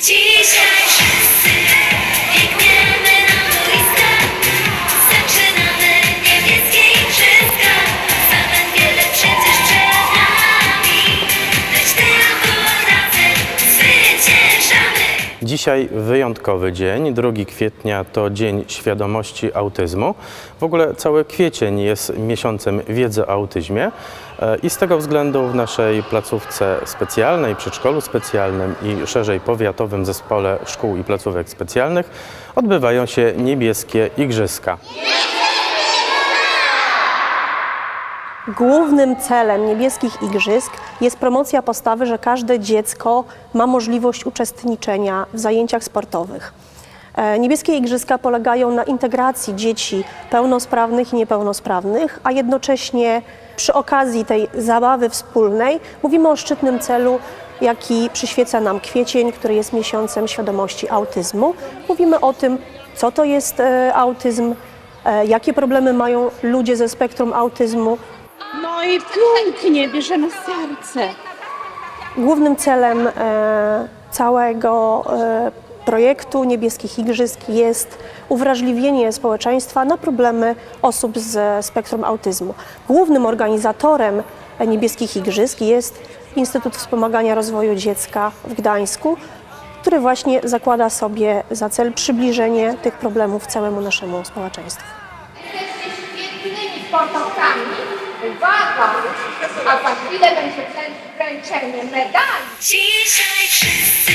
Dzisiaj wszyscy Dzisiaj wyjątkowy dzień, 2 kwietnia to Dzień Świadomości Autyzmu. W ogóle cały kwiecień jest miesiącem wiedzy o autyzmie e, i z tego względu w naszej placówce specjalnej, przedszkolu specjalnym i szerzej powiatowym zespole szkół i placówek specjalnych odbywają się niebieskie igrzyska. Głównym celem niebieskich igrzysk jest promocja postawy, że każde dziecko ma możliwość uczestniczenia w zajęciach sportowych. E, Niebieskie igrzyska polegają na integracji dzieci pełnosprawnych i niepełnosprawnych, a jednocześnie przy okazji tej zabawy wspólnej mówimy o szczytnym celu, jaki przyświeca nam kwiecień, który jest miesiącem świadomości autyzmu. Mówimy o tym, co to jest e, autyzm, e, jakie problemy mają ludzie ze spektrum autyzmu, i pięknie, bierzemy serce. Głównym celem e, całego e, projektu Niebieskich Igrzysk jest uwrażliwienie społeczeństwa na problemy osób ze spektrum autyzmu. Głównym organizatorem Niebieskich Igrzysk jest Instytut Wspomagania Rozwoju Dziecka w Gdańsku, który właśnie zakłada sobie za cel przybliżenie tych problemów całemu naszemu społeczeństwu. świetnymi sportowcami uwaga, a za chwilę będzie wręczenie medali. Dzisiaj wszyscy